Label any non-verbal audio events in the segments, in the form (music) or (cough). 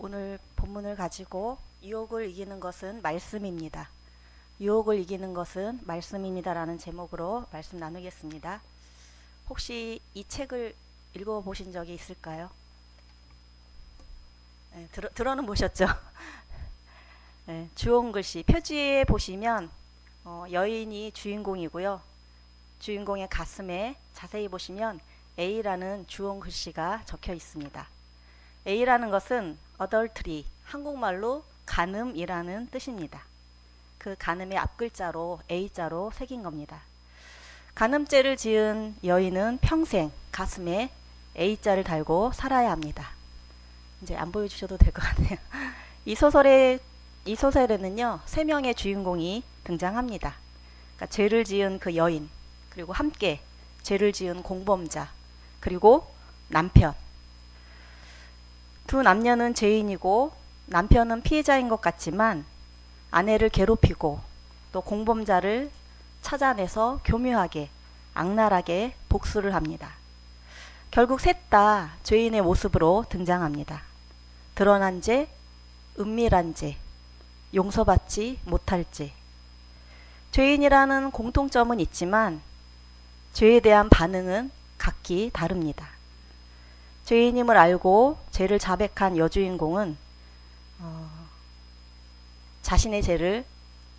오늘 본문을 가지고 유혹을 이기는 것은 말씀입니다. 유혹을 이기는 것은 말씀입니다라는 제목으로 말씀 나누겠습니다. 혹시 이 책을 읽어 보신 적이 있을까요? 네, 들어, 들어는 보셨죠? (laughs) 네, 주홍 글씨 표지에 보시면 어, 여인이 주인공이고요. 주인공의 가슴에 자세히 보시면 A라는 주홍 글씨가 적혀 있습니다. A라는 것은 adultery, 한국말로 간음이라는 뜻입니다. 그 간음의 앞글자로 A자로 새긴 겁니다. 간음죄를 지은 여인은 평생 가슴에 A자를 달고 살아야 합니다. 이제 안 보여주셔도 될 것 같네요. 이 소설의 이 소설에는요 세 명의 주인공이 등장합니다. 그러니까 죄를 지은 그 여인 그리고 함께 죄를 지은 공범자 그리고 남편 두 남녀는 죄인이고 남편은 피해자인 것 같지만 아내를 괴롭히고 또 공범자를 찾아내서 교묘하게 악랄하게 복수를 합니다. 결국 셋 다 죄인의 모습으로 등장합니다. 드러난 죄, 은밀한 죄, 용서받지 못할 죄. 죄인이라는 공통점은 있지만 죄에 대한 반응은 각기 다릅니다. 죄인임을 알고 죄를 자백한 여주인공은 어, 자신의 죄를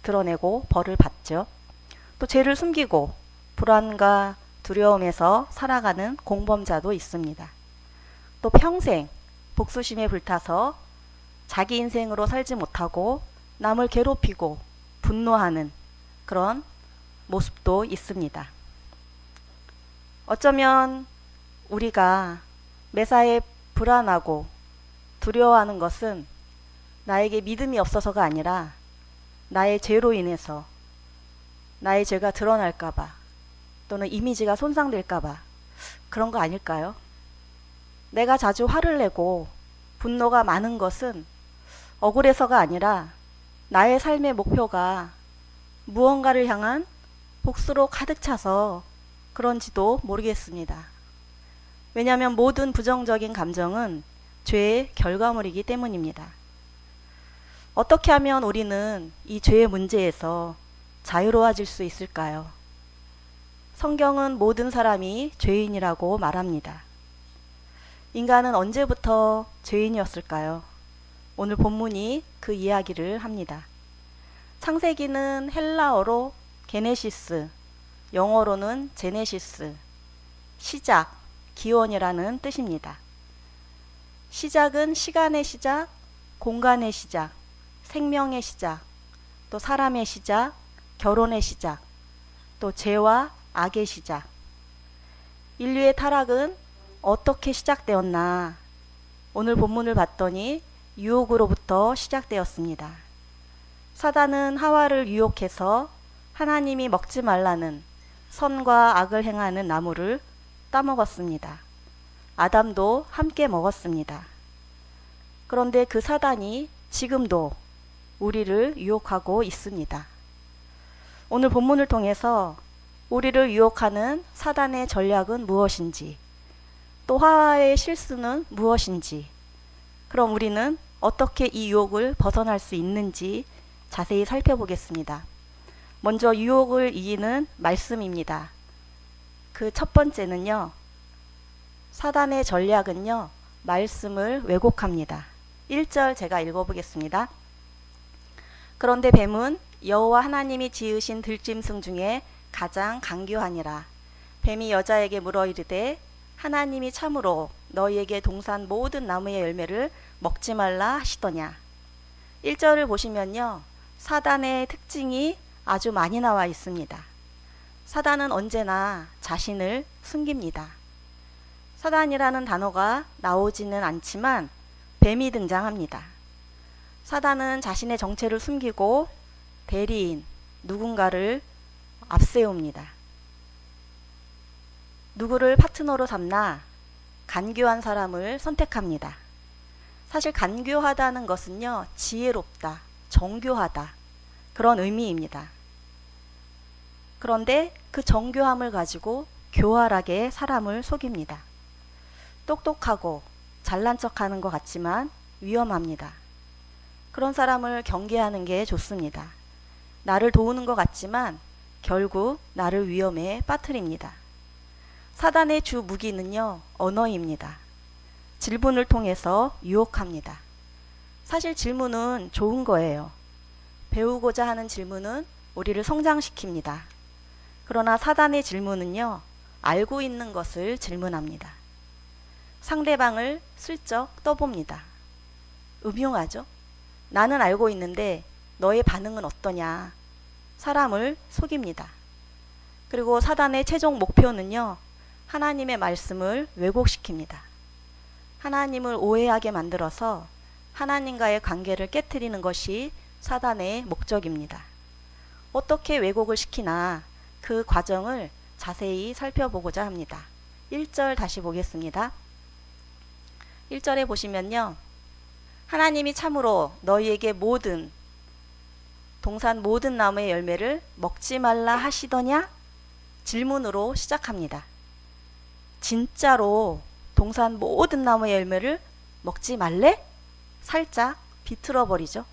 드러내고 벌을 받죠. 또 죄를 숨기고 불안과 두려움에서 살아가는 공범자도 있습니다. 또 평생 복수심에 불타서 자기 인생으로 살지 못하고 남을 괴롭히고 분노하는 그런 모습도 있습니다. 어쩌면 우리가 매사에 불안하고 두려워하는 것은 나에게 믿음이 없어서가 아니라 나의 죄로 인해서 나의 죄가 드러날까봐 또는 이미지가 손상될까봐 그런 거 아닐까요? 내가 자주 화를 내고 분노가 많은 것은 억울해서가 아니라 나의 삶의 목표가 무언가를 향한 복수로 가득 차서 그런지도 모르겠습니다. 왜냐하면 모든 부정적인 감정은 죄의 결과물이기 때문입니다. 어떻게 하면 우리는 이 죄의 문제에서 자유로워질 수 있을까요? 성경은 모든 사람이 죄인이라고 말합니다. 인간은 언제부터 죄인이었을까요? 오늘 본문이 그 이야기를 합니다. 창세기는 헬라어로 게네시스, 영어로는 제네시스, 시작, 기원이라는 뜻입니다. 시작은 시간의 시작, 공간의 시작, 생명의 시작, 또 사람의 시작, 결혼의 시작, 또 죄와 악의 시작. 인류의 타락은 어떻게 시작되었나? 오늘 본문을 봤더니 유혹으로부터 시작되었습니다. 사단은 하와를 유혹해서 하나님이 먹지 말라는 선과 악을 행하는 나무를 따먹었습니다. 아담도 함께 먹었습니다. 그런데 그 사단이 지금도 우리를 유혹하고 있습니다. 오늘 본문을 통해서 우리를 유혹하는 사단의 전략은 무엇인지, 또 하와의 실수는 무엇인지, 그럼 우리는 어떻게 이 유혹을 벗어날 수 있는지 자세히 살펴보겠습니다. 먼저 유혹을 이기는 말씀입니다. 그 첫 번째는요, 사단의 전략은요, 말씀을 왜곡합니다. 1절 제가 읽어보겠습니다. 그런데 뱀은 여호와 하나님이 지으신 들짐승 중에 가장 강교하니라. 뱀이 여자에게 물어 이르되 하나님이 참으로 너희에게 동산 모든 나무의 열매를 먹지 말라 하시더냐. 1절을 보시면요. 사단의 특징이 아주 많이 나와 있습니다. 사단은 언제나 자신을 숨깁니다. 사단이라는 단어가 나오지는 않지만 뱀이 등장합니다. 사단은 자신의 정체를 숨기고 대리인, 누군가를 앞세웁니다. 누구를 파트너로 삼나 간교한 사람을 선택합니다. 사실 간교하다는 것은요, 지혜롭다, 정교하다, 그런 의미입니다. 그런데 그 정교함을 가지고 교활하게 사람을 속입니다. 똑똑하고 잘난 척 하는 것 같지만 위험합니다. 그런 사람을 경계하는 게 좋습니다. 나를 도우는 것 같지만 결국 나를 위험에 빠뜨립니다. 사단의 주 무기는요, 언어입니다. 질문을 통해서 유혹합니다. 사실 질문은 좋은 거예요. 배우고자 하는 질문은 우리를 성장시킵니다. 그러나 사단의 질문은요, 알고 있는 것을 질문합니다. 상대방을 슬쩍 떠봅니다. 음흉하죠? 나는 알고 있는데 너의 반응은 어떠냐? 사람을 속입니다. 그리고 사단의 최종 목표는요, 하나님의 말씀을 왜곡시킵니다. 하나님을 오해하게 만들어서 하나님과의 관계를 깨뜨리는 것이 사단의 목적입니다. 어떻게 왜곡을 시키나 그 과정을 자세히 살펴보고자 합니다. 1절 다시 보겠습니다. 1절에 보시면요. 하나님이 참으로 너희에게 모든 동산 모든 나무의 열매를 먹지 말라 하시더냐? 질문으로 시작합니다. 진짜로 동산 모든 나무의 열매를 먹지 말래? 살짝 비틀어 버리죠.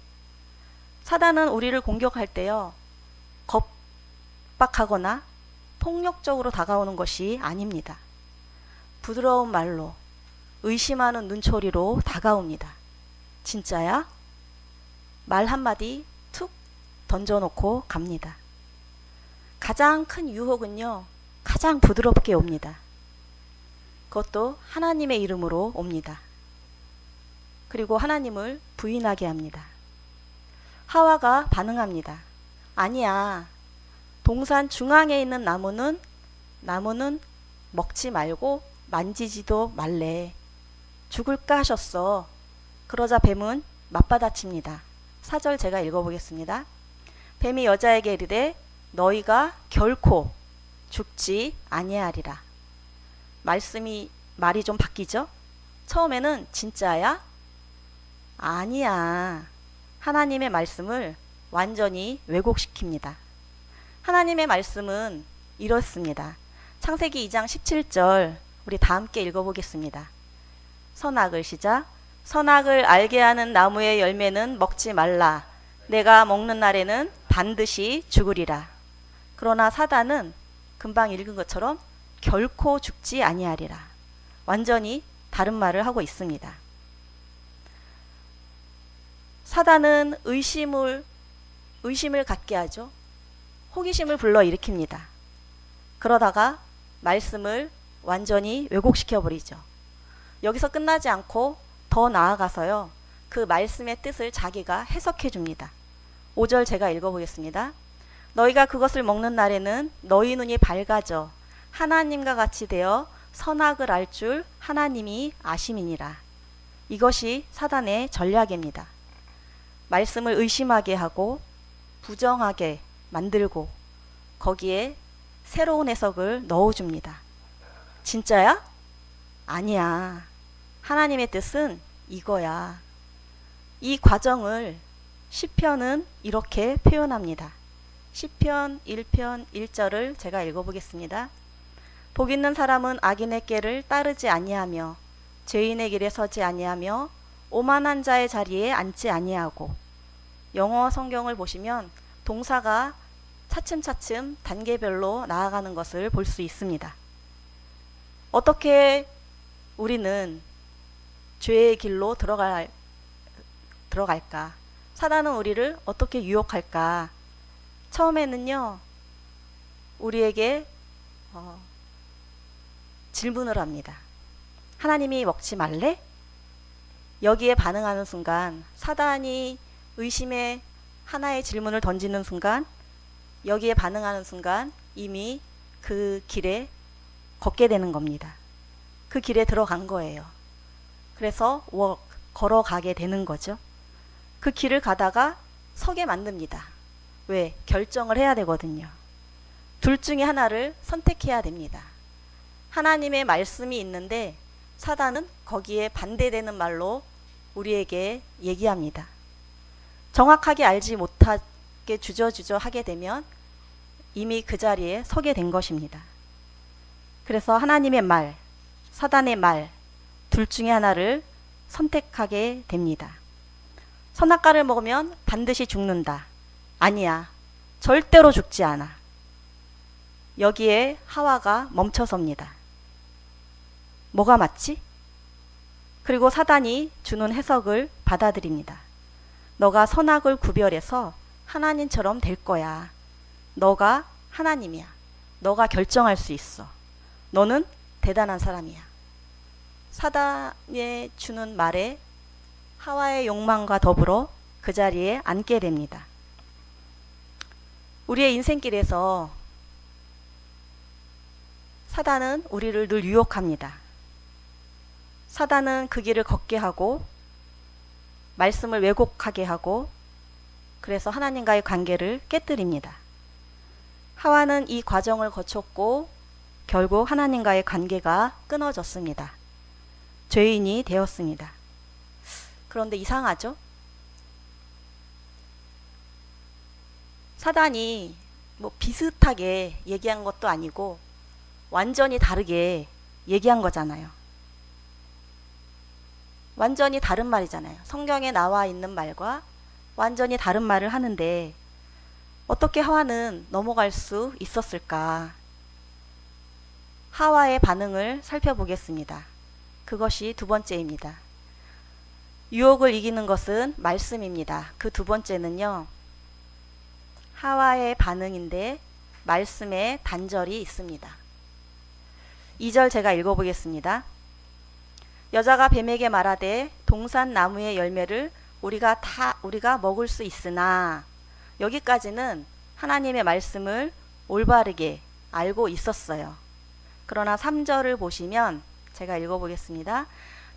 사단은 우리를 공격할 때요. 겁 박하거나 폭력적으로 다가오는 것이 아닙니다. 부드러운 말로 의심하는 눈초리로 다가옵니다. 진짜야? 말 한마디 툭 던져놓고 갑니다. 가장 큰 유혹은요, 가장 부드럽게 옵니다. 그것도 하나님의 이름으로 옵니다. 그리고 하나님을 부인하게 합니다. 하와가 반응합니다. 아니야. 동산 중앙에 있는 나무는 나무는 먹지 말고 만지지도 말래. 죽을까 하셨어. 그러자 뱀은 맞받아칩니다. 사절 제가 읽어보겠습니다. 뱀이 여자에게 이르되 너희가 결코 죽지 아니하리라. 말씀이 말이 좀 바뀌죠? 처음에는 진짜야? 아니야. 하나님의 말씀을 완전히 왜곡시킵니다. 하나님의 말씀은 이렇습니다. 창세기 2장 17절 우리 다 함께 읽어보겠습니다. 선악을 시작. 선악을 알게 하는 나무의 열매는 먹지 말라. 내가 먹는 날에는 반드시 죽으리라. 그러나 사단은 금방 읽은 것처럼 결코 죽지 아니하리라. 완전히 다른 말을 하고 있습니다. 사단은 의심을 의심을 갖게 하죠. 호기심을 불러 일으킵니다. 그러다가 말씀을 완전히 왜곡시켜 버리죠. 여기서 끝나지 않고 더 나아가서요. 그 말씀의 뜻을 자기가 해석해 줍니다. 5절 제가 읽어 보겠습니다. 너희가 그것을 먹는 날에는 너희 눈이 밝아져 하나님과 같이 되어 선악을 알 줄 하나님이 아심이니라. 이것이 사단의 전략입니다. 말씀을 의심하게 하고 부정하게 만들고 거기에 새로운 해석을 넣어줍니다. 진짜야? 아니야. 하나님의 뜻은 이거야. 이 과정을 시편은 이렇게 표현합니다. 시편 1편 1절을 제가 읽어보겠습니다. 복 있는 사람은 악인의 길을 따르지 아니하며 죄인의 길에 서지 아니하며 오만한 자의 자리에 앉지 아니하고 영어 성경을 보시면 동사가 차츰차츰 단계별로 나아가는 것을 볼 수 있습니다. 어떻게 우리는 죄의 길로 들어갈, 들어갈까? 사단은 우리를 어떻게 유혹할까? 처음에는요, 우리에게 어, 질문을 합니다. 하나님이 먹지 말래? 여기에 반응하는 순간 사단이 의심의 하나의 질문을 던지는 순간 여기에 반응하는 순간 이미 그 길에 걷게 되는 겁니다. 그 길에 들어간 거예요. 그래서 워, 걸어가게 되는 거죠. 그 길을 가다가 서게 만듭니다. 왜? 결정을 해야 되거든요. 둘 중에 하나를 선택해야 됩니다. 하나님의 말씀이 있는데 사단은 거기에 반대되는 말로 우리에게 얘기합니다. 정확하게 알지 못하게 주저주저 하게 되면 이미 그 자리에 서게 된 것입니다. 그래서 하나님의 말, 사단의 말, 둘 중에 하나를 선택하게 됩니다. 선악과를 먹으면 반드시 죽는다. 아니야. 절대로 죽지 않아. 여기에 하와가 멈춰섭니다. 뭐가 맞지? 그리고 사단이 주는 해석을 받아들입니다. 너가 선악을 구별해서 하나님처럼 될 거야. 너가 하나님이야. 너가 결정할 수 있어. 너는 대단한 사람이야. 사단의 주는 말에 하와의 욕망과 더불어 그 자리에 앉게 됩니다. 우리의 인생길에서 사단은 우리를 늘 유혹합니다. 사단은 그 길을 걷게 하고 말씀을 왜곡하게 하고 그래서 하나님과의 관계를 깨뜨립니다. 하와는 이 과정을 거쳤고 결국 하나님과의 관계가 끊어졌습니다. 죄인이 되었습니다. 그런데 이상하죠? 사단이 뭐 비슷하게 얘기한 것도 아니고 완전히 다르게 얘기한 거잖아요. 완전히 다른 말이잖아요. 성경에 나와 있는 말과 완전히 다른 말을 하는데 어떻게 하와는 넘어갈 수 있었을까? 하와의 반응을 살펴보겠습니다. 그것이 두 번째입니다. 유혹을 이기는 것은 말씀입니다. 그 두 번째는요. 하와의 반응인데 말씀에 단절이 있습니다. 2절 제가 읽어보겠습니다. 여자가 뱀에게 말하되 동산 나무의 열매를 우리가 다 우리가 먹을 수 있으나 여기까지는 하나님의 말씀을 올바르게 알고 있었어요. 그러나 3절을 보시면 제가 읽어보겠습니다.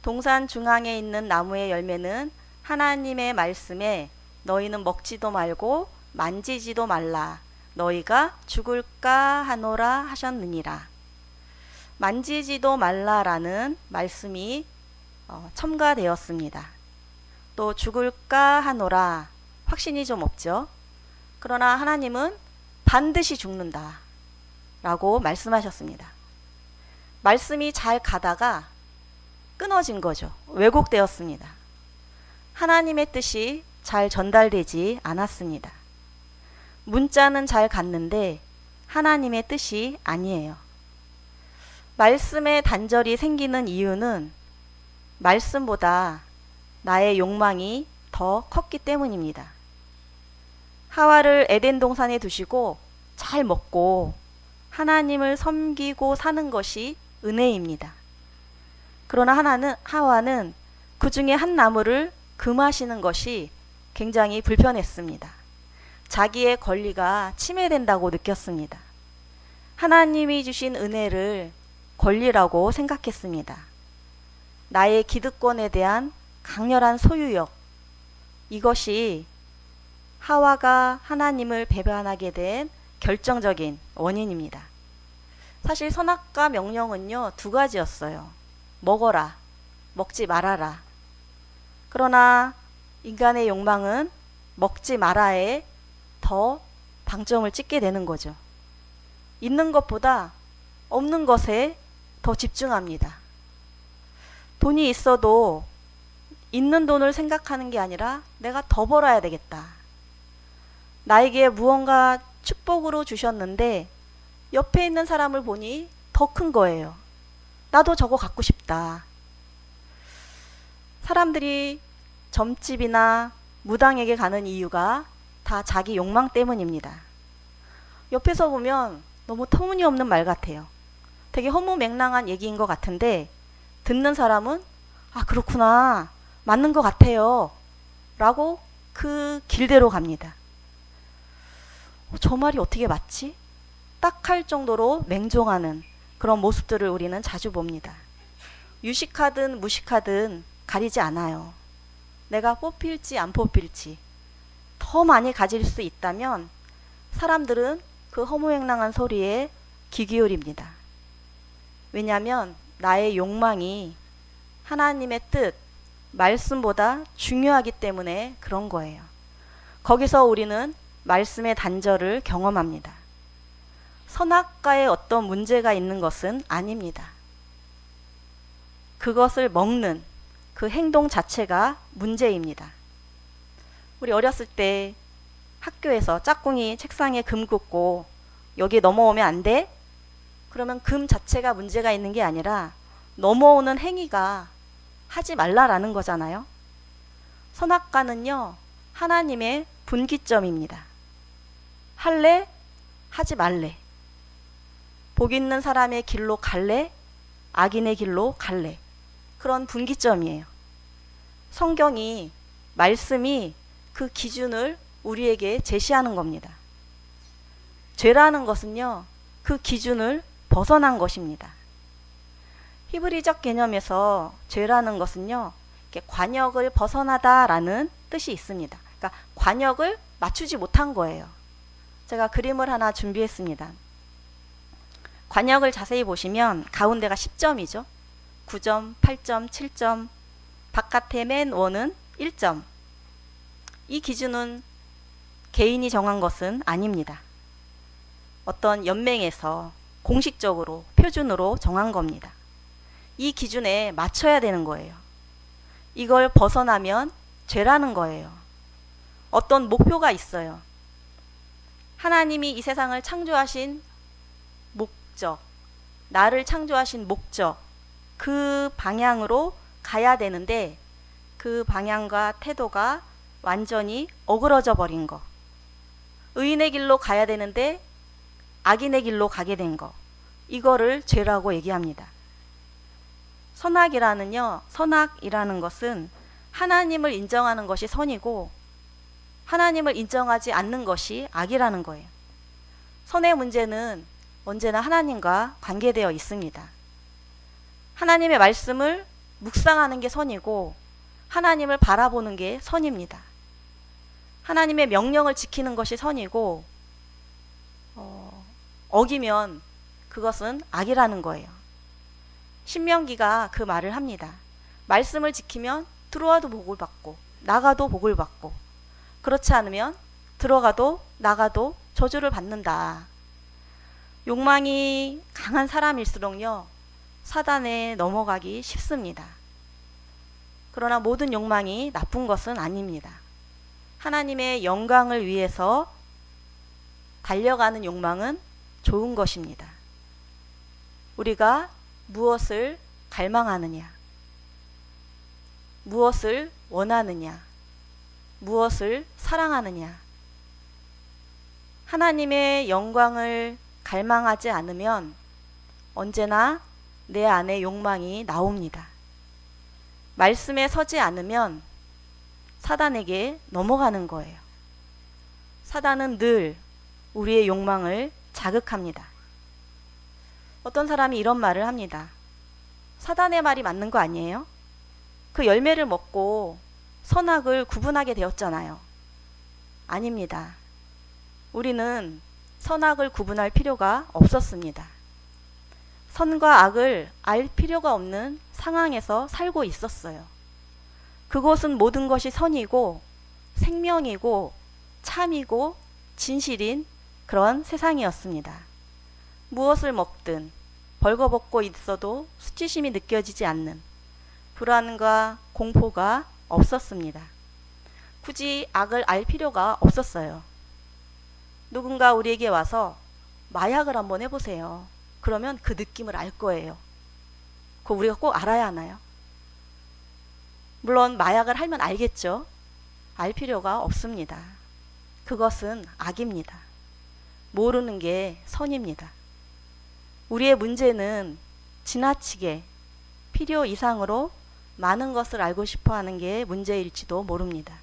동산 중앙에 있는 나무의 열매는 하나님의 말씀에 너희는 먹지도 말고 만지지도 말라. 너희가 죽을까 하노라 하셨느니라. 만지지도 말라라는 말씀이 어, 첨가되었습니다. 또 죽을까 하노라 확신이 좀 없죠. 그러나 하나님은 반드시 죽는다. 라고 말씀하셨습니다. 말씀이 잘 가다가 끊어진 거죠. 왜곡되었습니다. 하나님의 뜻이 잘 전달되지 않았습니다. 문자는 잘 갔는데 하나님의 뜻이 아니에요. 말씀의 단절이 생기는 이유는 말씀보다 나의 욕망이 더 컸기 때문입니다. 하와를 에덴 동산에 두시고 잘 먹고 하나님을 섬기고 사는 것이 은혜입니다. 그러나 하나는 하와는 그 중에 한 나무를 금하시는 것이 굉장히 불편했습니다. 자기의 권리가 침해된다고 느꼈습니다. 하나님이 주신 은혜를 권리라고 생각했습니다. 나의 기득권에 대한 강렬한 소유욕. 이것이 하와가 하나님을 배반하게 된 결정적인 원인입니다. 사실 선악과 명령은요, 두 가지였어요. 먹어라, 먹지 말아라. 그러나 인간의 욕망은 먹지 마라에 더 방점을 찍게 되는 거죠. 있는 것보다 없는 것에 더 집중합니다. 돈이 있어도 있는 돈을 생각하는 게 아니라 내가 더 벌어야 되겠다. 나에게 무언가 축복으로 주셨는데 옆에 있는 사람을 보니 더 큰 거예요. 나도 저거 갖고 싶다. 사람들이 점집이나 무당에게 가는 이유가 다 자기 욕망 때문입니다. 옆에서 보면 너무 터무니없는 말 같아요. 되게 허무맹랑한 얘기인 것 같은데 듣는 사람은 아 그렇구나 맞는 것 같아요 라고 그 길대로 갑니다. 어, 저 말이 어떻게 맞지? 딱 할 정도로 맹종하는 그런 모습들을 우리는 자주 봅니다. 유식하든 무식하든 가리지 않아요. 내가 뽑힐지 안 뽑힐지 더 많이 가질 수 있다면 사람들은 그 허무맹랑한 소리에 귀 기울입니다. 왜냐하면 나의 욕망이 하나님의 뜻, 말씀보다 중요하기 때문에 그런 거예요. 거기서 우리는 말씀의 단절을 경험합니다. 선악과에 어떤 문제가 있는 것은 아닙니다. 그것을 먹는, 그 행동 자체가 문제입니다. 우리 어렸을 때 학교에서 짝꿍이 책상에 금 긋고 여기 넘어오면 안 돼? 그러면 금 자체가 문제가 있는 게 아니라 넘어오는 행위가 하지 말라라는 거잖아요. 선악과는요, 하나님의 분기점입니다. 할래? 하지 말래. 복 있는 사람의 길로 갈래? 악인의 길로 갈래. 그런 분기점이에요. 성경이, 말씀이 그 기준을 우리에게 제시하는 겁니다. 죄라는 것은요, 그 기준을 벗어난 것입니다. 히브리적 개념에서 죄라는 것은요, 관역을 벗어나다라는 뜻이 있습니다. 그러니까 관역을 맞추지 못한 거예요. 제가 그림을 하나 준비했습니다. 관역을 자세히 보시면 가운데가 10점이죠. 9점, 8점, 7점, 바깥의 맨 원은 1점. 이 기준은 개인이 정한 것은 아닙니다. 어떤 연맹에서 공식적으로 표준으로 정한 겁니다. 이 기준에 맞춰야 되는 거예요. 이걸 벗어나면 죄라는 거예요. 어떤 목표가 있어요. 하나님이 이 세상을 창조하신 목적, 나를 창조하신 목적, 그 방향으로 가야 되는데 그 방향과 태도가 완전히 어그러져 버린 거. 의인의 길로 가야 되는데 악인의 길로 가게 된 거. 이거를 죄라고 얘기합니다. 선악이라는요, 선악이라는 것은 하나님을 인정하는 것이 선이고 하나님을 인정하지 않는 것이 악이라는 거예요. 선의 문제는 언제나 하나님과 관계되어 있습니다. 하나님의 말씀을 묵상하는 게 선이고 하나님을 바라보는 게 선입니다. 하나님의 명령을 지키는 것이 선이고 어, 어기면 그것은 악이라는 거예요. 신명기가 그 말을 합니다. 말씀을 지키면 들어와도 복을 받고 나가도 복을 받고 그렇지 않으면 들어가도 나가도 저주를 받는다. 욕망이 강한 사람일수록요 사단에 넘어가기 쉽습니다. 그러나 모든 욕망이 나쁜 것은 아닙니다. 하나님의 영광을 위해서 달려가는 욕망은 좋은 것입니다. 우리가 무엇을 갈망하느냐, 무엇을 원하느냐, 무엇을 사랑하느냐. 하나님의 영광을 갈망하지 않으면 언제나 내 안에 욕망이 나옵니다. 말씀에 서지 않으면 사단에게 넘어가는 거예요. 사단은 늘 우리의 욕망을 자극합니다. 어떤 사람이 이런 말을 합니다. 사단의 말이 맞는 거 아니에요? 그 열매를 먹고 선악을 구분하게 되었잖아요. 아닙니다. 우리는 선악을 구분할 필요가 없었습니다. 선과 악을 알 필요가 없는 상황에서 살고 있었어요. 그곳은 모든 것이 선이고 생명이고 참이고 진실인 그런 세상이었습니다. 무엇을 먹든 벌거벗고 있어도 수치심이 느껴지지 않는 불안과 공포가 없었습니다. 굳이 악을 알 필요가 없었어요. 누군가 우리에게 와서 마약을 한번 해보세요. 그러면 그 느낌을 알 거예요. 그거 우리가 꼭 알아야 하나요? 물론 마약을 하면 알겠죠. 알 필요가 없습니다. 그것은 악입니다. 모르는 게 선입니다. 우리의 문제는 지나치게 필요 이상으로 많은 것을 알고 싶어 하는 게 문제일지도 모릅니다.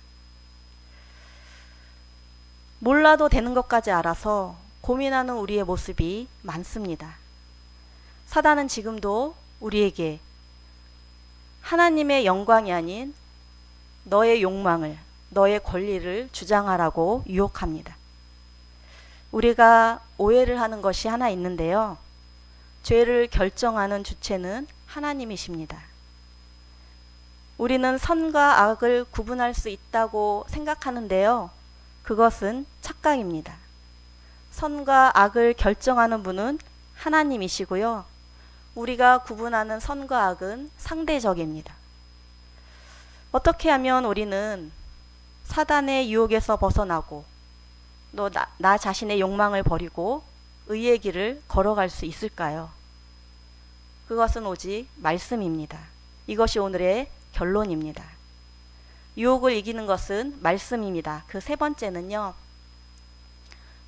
몰라도 되는 것까지 알아서 고민하는 우리의 모습이 많습니다. 사단은 지금도 우리에게 하나님의 영광이 아닌 너의 욕망을, 너의 권리를 주장하라고 유혹합니다. 우리가 오해를 하는 것이 하나 있는데요. 죄를 결정하는 주체는 하나님이십니다. 우리는 선과 악을 구분할 수 있다고 생각하는데요. 그것은 착각입니다. 선과 악을 결정하는 분은 하나님이시고요. 우리가 구분하는 선과 악은 상대적입니다. 어떻게 하면 우리는 사단의 유혹에서 벗어나고 또 나, 나 자신의 욕망을 버리고 의의 길을 걸어갈 수 있을까요? 그것은 오직 말씀입니다. 이것이 오늘의 결론입니다. 유혹을 이기는 것은 말씀입니다. 그 세 번째는요.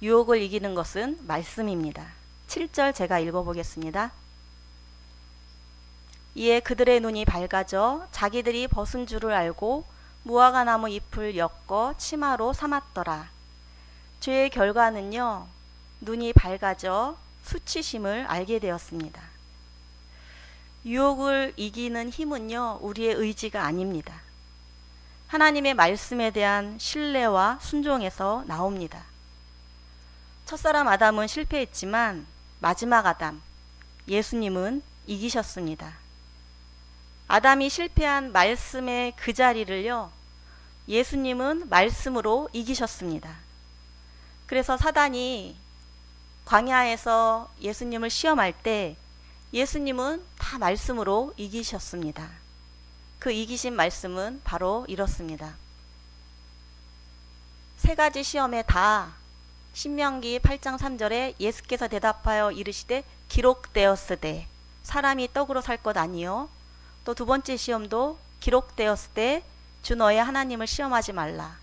유혹을 이기는 것은 말씀입니다. 7절 제가 읽어보겠습니다. 이에 그들의 눈이 밝아져 자기들이 벗은 줄을 알고 무화과 나무 잎을 엮어 치마로 삼았더라. 죄의 결과는요, 눈이 밝아져 수치심을 알게 되었습니다. 유혹을 이기는 힘은요, 우리의 의지가 아닙니다. 하나님의 말씀에 대한 신뢰와 순종에서 나옵니다. 첫사람 아담은 실패했지만 마지막 아담, 예수님은 이기셨습니다. 아담이 실패한 말씀의 그 자리를요, 예수님은 말씀으로 이기셨습니다. 그래서 사단이 광야에서 예수님을 시험할 때 예수님은 다 말씀으로 이기셨습니다. 그 이기신 말씀은 바로 이렇습니다. 세 가지 시험에 다 신명기 8장 3절에 예수께서 대답하여 이르시되 기록되었으되 사람이 떡으로 살 것 아니요 또 두 번째 시험도 기록되었을 때 주 너의 하나님을 시험하지 말라.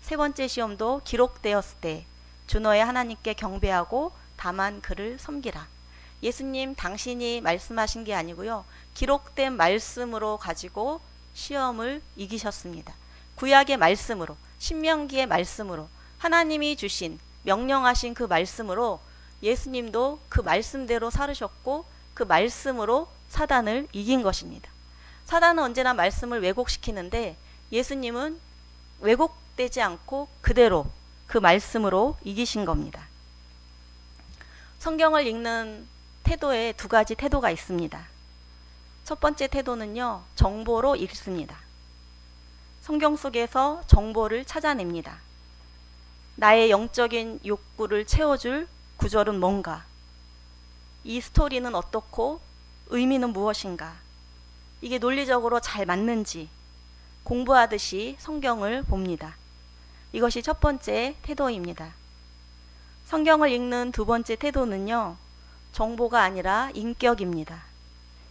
세 번째 시험도 기록되었을 때 주 너의 하나님께 경배하고 다만 그를 섬기라. 예수님 당신이 말씀하신 게 아니고요. 기록된 말씀으로 가지고 시험을 이기셨습니다. 구약의 말씀으로, 신명기의 말씀으로, 하나님이 주신 명령하신 그 말씀으로 예수님도 그 말씀대로 살으셨고 그 말씀으로 사단을 이긴 것입니다. 사단은 언제나 말씀을 왜곡시키는데 예수님은 왜곡되지 않고 그대로 그 말씀으로 이기신 겁니다. 성경을 읽는 태도에 두 가지 태도가 있습니다. 첫 번째 태도는요, 정보로 읽습니다. 성경 속에서 정보를 찾아냅니다. 나의 영적인 욕구를 채워줄 구절은 뭔가? 이 스토리는 어떻고 의미는 무엇인가? 이게 논리적으로 잘 맞는지 공부하듯이 성경을 봅니다. 이것이 첫 번째 태도입니다. 성경을 읽는 두 번째 태도는요, 정보가 아니라 인격입니다.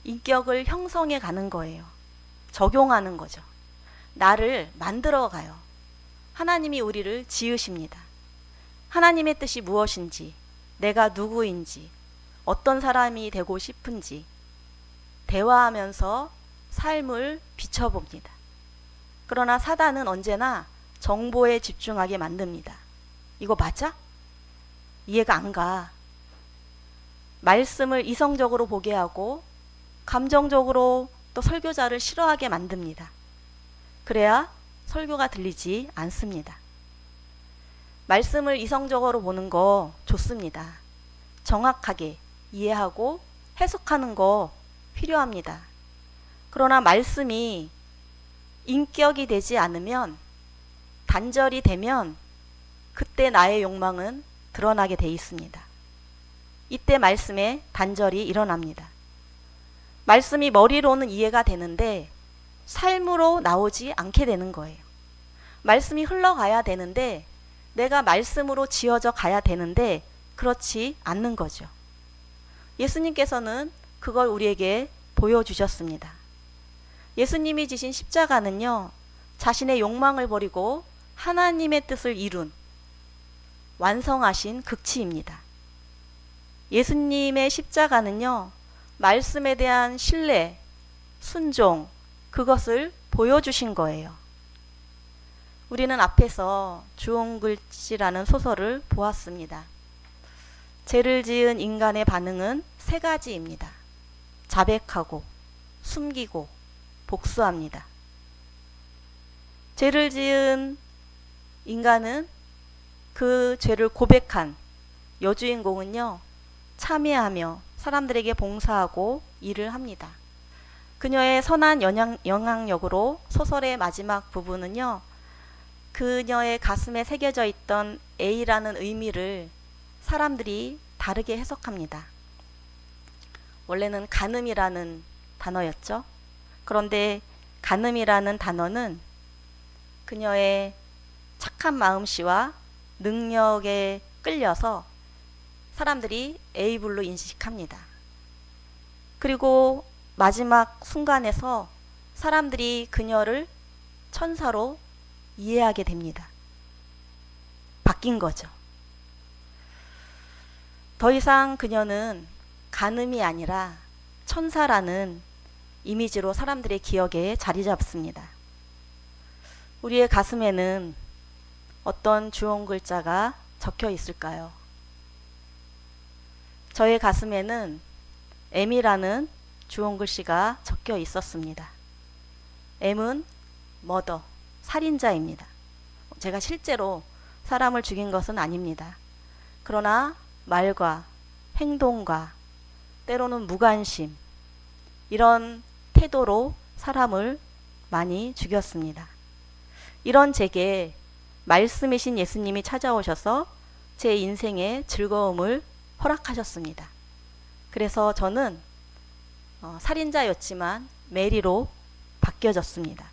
인격을 형성해 가는 거예요. 적용하는 거죠. 나를 만들어 가요. 하나님이 우리를 지으십니다. 하나님의 뜻이 무엇인지, 내가 누구인지, 어떤 사람이 되고 싶은지, 대화하면서 삶을 비춰봅니다. 그러나 사단은 언제나 정보에 집중하게 만듭니다. 이거 맞아? 이해가 안 가. 말씀을 이성적으로 보게 하고 감정적으로 또 설교자를 싫어하게 만듭니다. 그래야 설교가 들리지 않습니다. 말씀을 이성적으로 보는 거 좋습니다. 정확하게 이해하고 해석하는 거 필요합니다. 그러나 말씀이 인격이 되지 않으면 단절이 되면 그때 나의 욕망은 드러나게 돼 있습니다. 이때 말씀에 단절이 일어납니다. 말씀이 머리로는 이해가 되는데 삶으로 나오지 않게 되는 거예요. 말씀이 흘러가야 되는데 내가 말씀으로 지어져 가야 되는데 그렇지 않는 거죠. 예수님께서는 그걸 우리에게 보여주셨습니다. 예수님이 지신 십자가는요, 자신의 욕망을 버리고 하나님의 뜻을 이룬 완성하신 극치입니다. 예수님의 십자가는요, 말씀에 대한 신뢰, 순종, 그것을 보여주신 거예요. 우리는 앞에서 주홍글씨라는 소설을 보았습니다. 죄를 지은 인간의 반응은 세 가지입니다. 자백하고, 숨기고, 복수합니다. 죄를 지은 인간은 그 죄를 고백한 여주인공은요, 참여하며 사람들에게 봉사하고 일을 합니다. 그녀의 선한 영향, 영향력으로 소설의 마지막 부분은요, 그녀의 가슴에 새겨져 있던 A라는 의미를 사람들이 다르게 해석합니다. 원래는 간음이라는 단어였죠. 그런데 간음이라는 단어는 그녀의 착한 마음씨와 능력에 끌려서 사람들이 에이블로 인식합니다. 그리고 마지막 순간에서 사람들이 그녀를 천사로 이해하게 됩니다. 바뀐 거죠. 더 이상 그녀는 간음이 아니라 천사라는 이미지로 사람들의 기억에 자리 잡습니다. 우리의 가슴에는 어떤 주홍 글자가 적혀 있을까요? 저의 가슴에는 M이라는 주홍 글씨가 적혀 있었습니다. M은 머더, 살인자입니다. 제가 실제로 사람을 죽인 것은 아닙니다. 그러나 말과 행동과 때로는 무관심, 이런 태도로 사람을 많이 죽였습니다. 이런 제게 말씀이신 예수님이 찾아오셔서 제 인생의 즐거움을 허락하셨습니다. 그래서 저는 어, 살인자였지만 메리로 바뀌어졌습니다.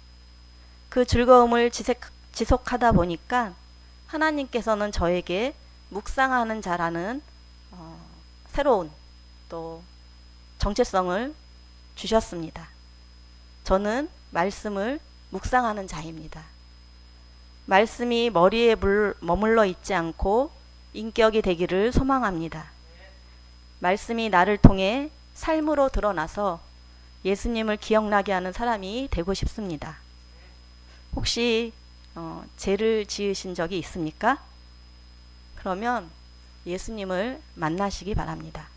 그 즐거움을 지색, 지속하다 보니까 하나님께서는 저에게 묵상하는 자라는 어, 새로운 또 정체성을 주셨습니다. 저는 말씀을 묵상하는 자입니다. 말씀이 머리에 물, 머물러 있지 않고 인격이 되기를 소망합니다. 말씀이 나를 통해 삶으로 드러나서 예수님을 기억나게 하는 사람이 되고 싶습니다. 혹시 어, 죄를 지으신 적이 있습니까? 그러면 예수님을 만나시기 바랍니다.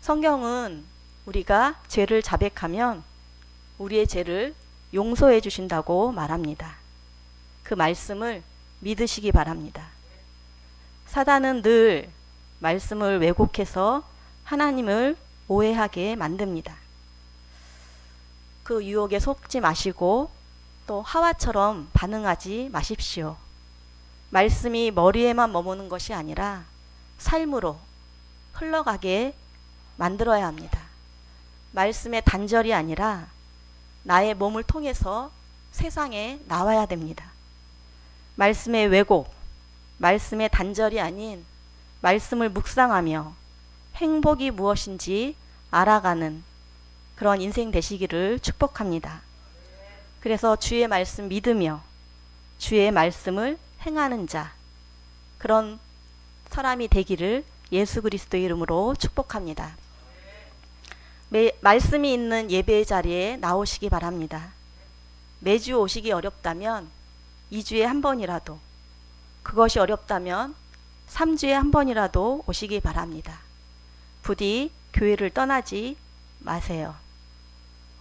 성경은 우리가 죄를 자백하면 우리의 죄를 용서해 주신다고 말합니다. 그 말씀을 믿으시기 바랍니다. 사단은 늘 말씀을 왜곡해서 하나님을 오해하게 만듭니다. 그 유혹에 속지 마시고 또 하와처럼 반응하지 마십시오. 말씀이 머리에만 머무는 것이 아니라 삶으로 흘러가게 만들어야 합니다. 말씀의 단절이 아니라 나의 몸을 통해서 세상에 나와야 됩니다. 말씀의 왜곡, 말씀의 단절이 아닌 말씀을 묵상하며 행복이 무엇인지 알아가는 그런 인생 되시기를 축복합니다. 그래서 주의 말씀 믿으며 주의 말씀을 행하는 자 그런 사람이 되기를 예수 그리스도 이름으로 축복합니다. 매, 말씀이 있는 예배 자리에 나오시기 바랍니다. 매주 오시기 어렵다면 2주에 한 번이라도 그것이 어렵다면 3주에 한 번이라도 오시기 바랍니다. 부디 교회를 떠나지 마세요.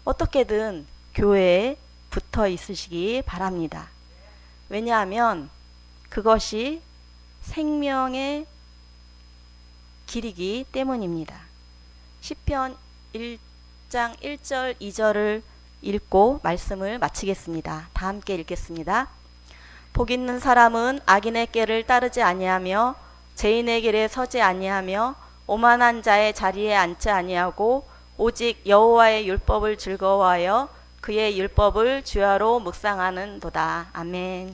어떻게든 교회에 붙어 있으시기 바랍니다. 왜냐하면 그것이 생명의 길이기 때문입니다. 시편 1장 1절 2절을 읽고 말씀을 마치겠습니다. 다 함께 읽겠습니다. 복 있는 사람은 악인의 길을 따르지 아니하며 죄인의 길에 서지 아니하며 오만한 자의 자리에 앉지 아니하고 오직 여호와의 율법을 즐거워하여 그의 율법을 주야로 묵상하는도다. 아멘.